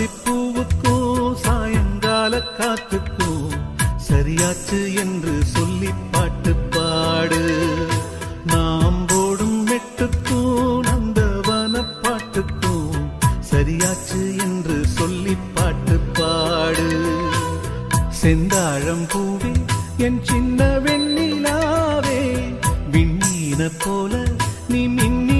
சாமந்தி சாயங்கால காத்துக்கும் சரியாச்சு என்று சொல்லி பாட்டு பாடு. நாம் போடும் மெட்டுக்கும் அந்த வனப்பாட்டுக்கும் சரியாச்சு என்று சொல்லி பாட்டு பாடு. செந்தாழம் பூவே என் சின்ன வெண்ணிலாவே விண்ணீன போல நீ மின்னி